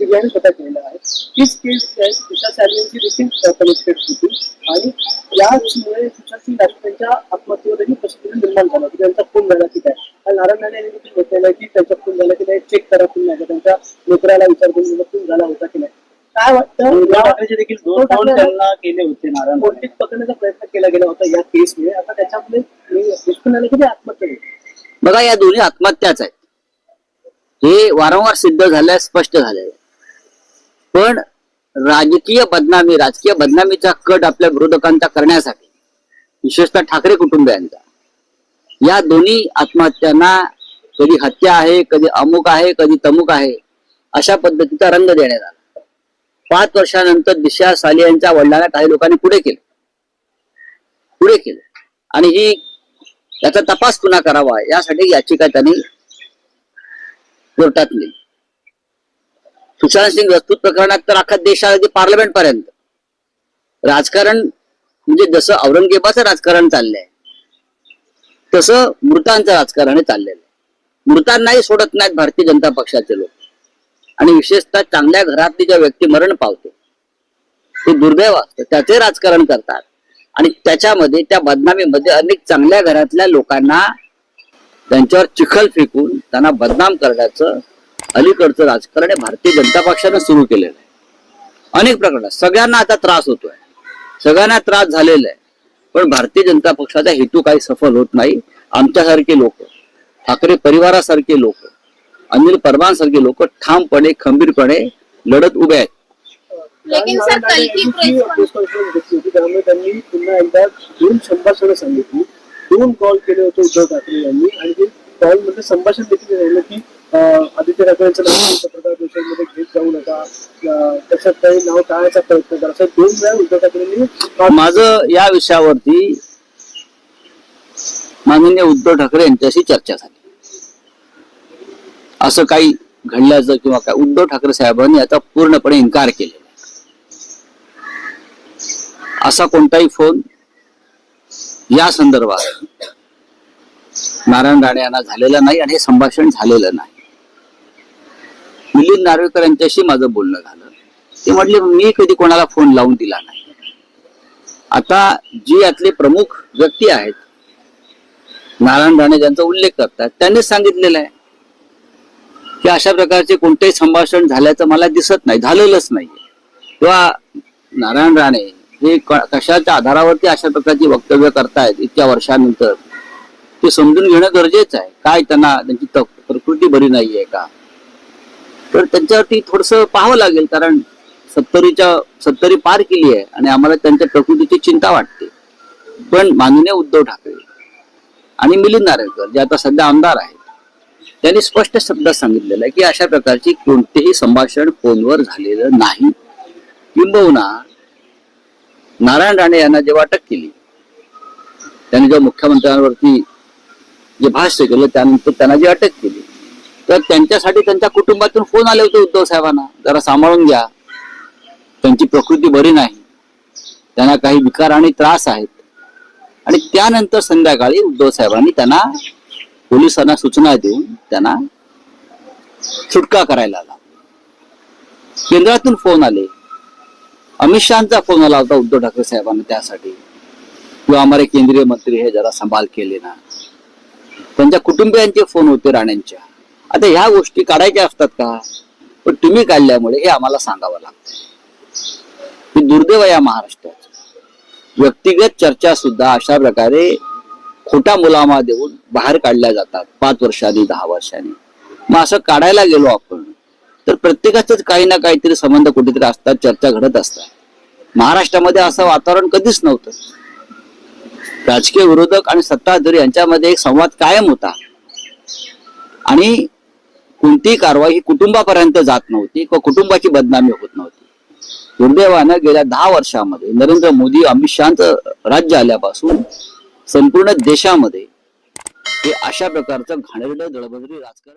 सीबीआयने स्वतः केलेलं आहे. तीच केस तुषार सालियांची देखील कनेक्टेड होती. आणि याचमुळे तुषार सिंग राजपूत यांच्या आत्महत्येवरही प्रश्न निर्माण झाला की त्यांचा खून झाला की काय? आणि नारायण राणे यांनी देखील म्हटलेलं आहे की त्यांचा खून झाला की नाही चेक करा खून नाही त्यांच्या मित्राला विचार करून खून झाला होता की नाही. काय वाटतं? ठाकरेचे देखील दोन त्यांना केले होते नारायण. कोणतीच पकडण्याचा प्रयत्न केला गेला होता या केसमुळे आता त्याच्यामध्ये निष्पन्न आलं की ते आत्महत्या. बघा या दोन्ही आत्महत्याच आहेत. हे वारंवार सिद्ध झालंय स्पष्ट झालंय. पण राजकीय बदनामी राजकीय बदनामीचा कट आपल्या विरोधकांचा करण्यासाठी विशेषतः ठाकरे कुटुंबियांचा. या दोन्ही आत्महत्यांना कधी हत्या आहे कधी अमुक आहे कधी तमुक आहे अशा पद्धतीचा रंग देण्यात आला. पाच वर्षानंतर दिशा साली यांच्या वडिलांना काही लोकांनी पुढे केलं. पुढे केलं. आणि ही याचा तपास पुन्हा करावा यासाठी याचिका त्यांनी कोर्टात नेली. सुशांत सिंग राजपूत प्रकरणात तर अख्खा देश आला की पार्लमेंट पर्यंत राजकारण म्हणजे जसं औरंगजेबाचं राजकारण चाललंय तसं मृतांचं राजकारण चाललेलं आहे. मृतांनाही सोडत नाहीत भारतीय जनता पक्षाचे लोक. आणि विशेषतः चांगल्या घरातली ज्या व्यक्ती मरण पावते ते दुर्दैव असतं. त्याचे राजकारण करतात. आणि त्याच्यामध्ये त्या बदनामीमध्ये अनेक चांगल्या घरातल्या लोकांना त्यांच्यावर चिखल फेकून त्यांना बदनाम करण्याचं अलीकडचं राजकारण हे भारतीय जनता पक्षानं सुरू केलेलं आहे. अनेक प्रकरणात सगळ्यांना आता त्रास होतोय. सगळ्यांना त्रास झालेला आहे. पण भारतीय जनता पक्षाचा हेतू काही सफल होत नाही. आमच्यासारखे लोक ठाकरे परिवारासारखे लोक अनिल परमांसारखे लोक ठामपणे खंबीरपणे लढत उभे आहेत. लेकिन सर, कल की त्यांनी होती त्यामुळे पुन्हा एकदा दोन संभाषणं सांगितली. दोन कॉल केले होते उद्धव ठाकरे यांनी. आणि ते कॉलमध्ये संभाषण देखील राहिलं की अं, आदित्य नाव पंतप्रधान परिषदेमध्ये घेत जाऊ नका त्याच्यात काही नाव टाळायचा प्रयत्न करा असं दोन वेळा उद्धव ठाकरेंनी माझं या विषयावरती माननीय उद्धव ठाकरे यांच्याशी चर्चा झाली. असं काही घडल्याचं किंवा काय उद्धव ठाकरे साहेबांनी याचा पूर्णपणे इन्कार केलेला असा कोणताही फोन या संदर्भात नारायण राणे यांना झालेला नाही आणि हे संभाषण झालेलं नाही. मिलिंद नार्वेकर यांच्याशी माझं बोलणं झालं. ते म्हटले मी कधी कोणाला फोन लावून दिला नाही. आता जी यातले प्रमुख व्यक्ती आहेत नारायण राणे ज्यांचा उल्लेख करतात त्यांनी सांगितलेलं आहे. की अशा प्रकारचे कोणतेही संभाषण झाल्याचं मला दिसत नाही झालेलंच नाही किंवा नारायण राणे हे कशाच्या आधारावरती अशा प्रकारची वक्तव्य करतायत इतक्या वर्षानंतर ते समजून घेणं गरजेचं आहे. काय त्यांना त्यांची प्रकृती बरी नाहीये का? तर त्यांच्यावरती थोडस पाहावं लागेल कारण सत्तरीच्या सत्तरी पार केली आहे आणि आम्हाला त्यांच्या प्रकृतीची चिंता वाटते. पण माननीय उद्धव ठाकरे आणि मिलिंद नारायणकर जे आता सध्या आमदार आहेत त्यांनी स्पष्ट शब्दात सांगितलेलं आहे की अशा प्रकारची कोणतेही संभाषण फोनवर झालेलं नाही. किंबहुना नारायण राणे यांना जेव्हा अटक केली त्यांनी जेव्हा मुख्यमंत्र्यांवरती जे भाष्य केलं त्यानंतर त्यांना जी अटक केली तर त्यांच्यासाठी त्यांच्या कुटुंबातून फोन आले होते उद्धव साहेबांना जरा सांभाळून घ्या. त्यांची प्रकृती बरी नाही. त्यांना काही विकार आणि त्रास आहेत. आणि त्यानंतर संध्याकाळी उद्धव साहेबांनी त्यांना पोलिसांना सूचना देऊन त्यांना सुटका करायला आला केंद्रातून फोन आले. अमित शहाचा फोन आला होता उद्धव ठाकरे साहेबांना त्यासाठी. किंवा आम्हाला केंद्रीय मंत्री हे जरा संभाल केले ना त्यांच्या कुटुंबियांचे फोन होते राण्यांच्या आता ह्या गोष्टी काढायच्या असतात का? पण तुम्ही काढल्यामुळे हे आम्हाला सांगावं लागतं ही दुर्दैव या महाराष्ट्रात व्यक्तिगत चर्चा सुद्धा अशा प्रकारे खोटा मुलामा देऊन बाहेर काढल्या जातात पाच वर्षांनी दहा वर्षांनी मग असं काढायला गेलो आपण तर प्रत्येकाचेच काही ना काहीतरी संबंध कुठेतरी असतात चर्चा घडत असतात. महाराष्ट्रामध्ये असं वातावरण कधीच नव्हतं. राजकीय विरोधक आणि सत्ताधारी यांच्यामध्ये एक संवाद कायम होता. आणि कोणतीही कारवाई ही कुटुंबापर्यंत जात नव्हती किंवा कुटुंबाची बदनामी होत नव्हती. दुर्दैवानं गेल्या दहा वर्षामध्ये नरेंद्र मोदी अमित शहाचं राज्य आल्यापासून संपूर्ण देशामध्ये हे अशा प्रकारचं घाणेरडं दळबदरी राजकारण